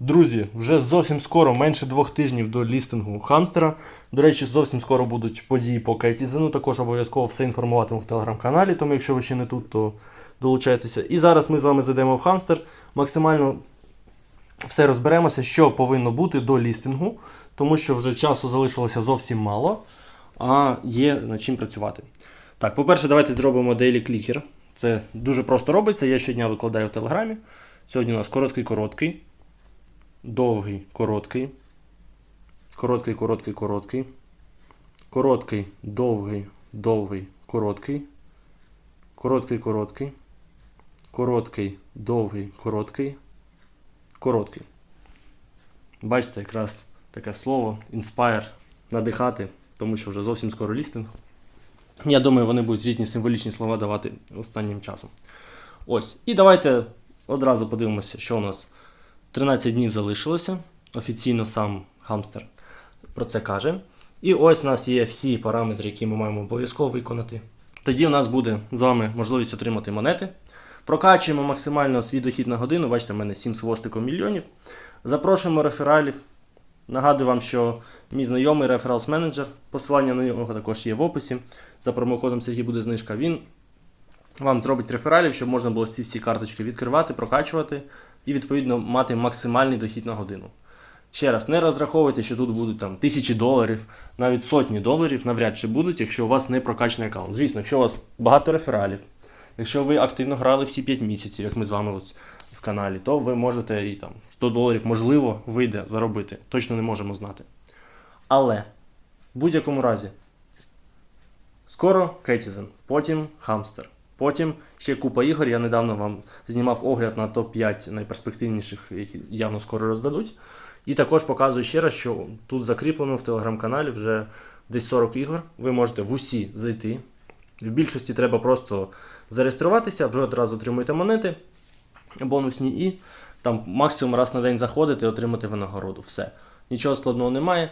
Друзі, вже зовсім скоро, менше двох тижнів до лістингу хамстера. До речі, зовсім скоро будуть події по Кетізену. Також обов'язково все інформуватиму в телеграм-каналі, тому якщо ви ще не тут, то долучайтеся. І зараз ми з вами зайдемо в хамстер. Максимально все розберемося, що повинно бути до лістингу, тому що вже часу залишилося зовсім мало, а є над чим працювати. Так, по-перше, давайте зробимо Daily Clicker. Це дуже просто робиться. Я щодня викладаю в Телеграмі. Сьогодні у нас короткий-короткий, довгий, короткий, короткий, короткий, короткий, короткий, довгий, довгий, короткий, короткий, короткий, короткий, довгий, короткий, короткий. Бачите, якраз таке слово inspire, надихати, тому що вже зовсім скоро лістинг. Я думаю, вони будуть різні символічні слова давати останнім часом. Ось. І давайте одразу подивимося, що у нас 13 днів залишилося. Офіційно сам хамстер про це каже. І ось у нас є всі параметри, які ми маємо обов'язково виконати. Тоді у нас буде з вами можливість отримати монети. Прокачуємо максимально свій дохід на годину. Бачите, в мене 7 з хвостиком мільйонів. Запрошуємо рефералів. Нагадую вам, що мій знайомий рефералс менеджер, посилання на нього також є в описі. За промокодом Сергій буде знижка. Він вам зробить рефералів, щоб можна було ці всі карточки відкривати, прокачувати і відповідно мати максимальний дохід на годину. Ще раз, не розраховуйте, що тут будуть там тисячі доларів, навіть сотні доларів навряд чи будуть, якщо у вас не прокачаний аккаунт. Звісно, якщо у вас багато рефералів, якщо ви активно грали всі 5 місяців, як ми з вами ось в каналі, то ви можете і там 100 доларів, можливо, вийде заробити. Точно не можемо знати. Але в будь-якому разі, скоро Кетізен, потім Хамстер. Потім ще купа ігор. Я недавно вам знімав огляд на топ-5 найперспективніших, які явно скоро роздадуть. І також показую ще раз, що тут закріплено в телеграм-каналі вже десь 40 ігор. Ви можете в усі зайти. В більшості треба просто зареєструватися, вже одразу отримуєте монети бонусні і там максимум раз на день заходити і отримати винагороду. Все. Нічого складного немає.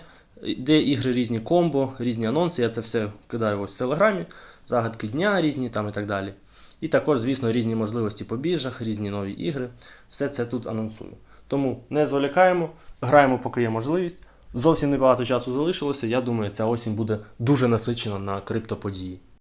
Де ігри різні комбо, різні анонси. Я це все кидаю ось в телеграмі, загадки дня різні там і так далі. І також, звісно, різні можливості по біржах, різні нові ігри. Все це тут анонсую. Тому не зволікаємо, граємо, поки є можливість. Зовсім небагато часу залишилося. Я думаю, ця осінь буде дуже насичена на криптоподії.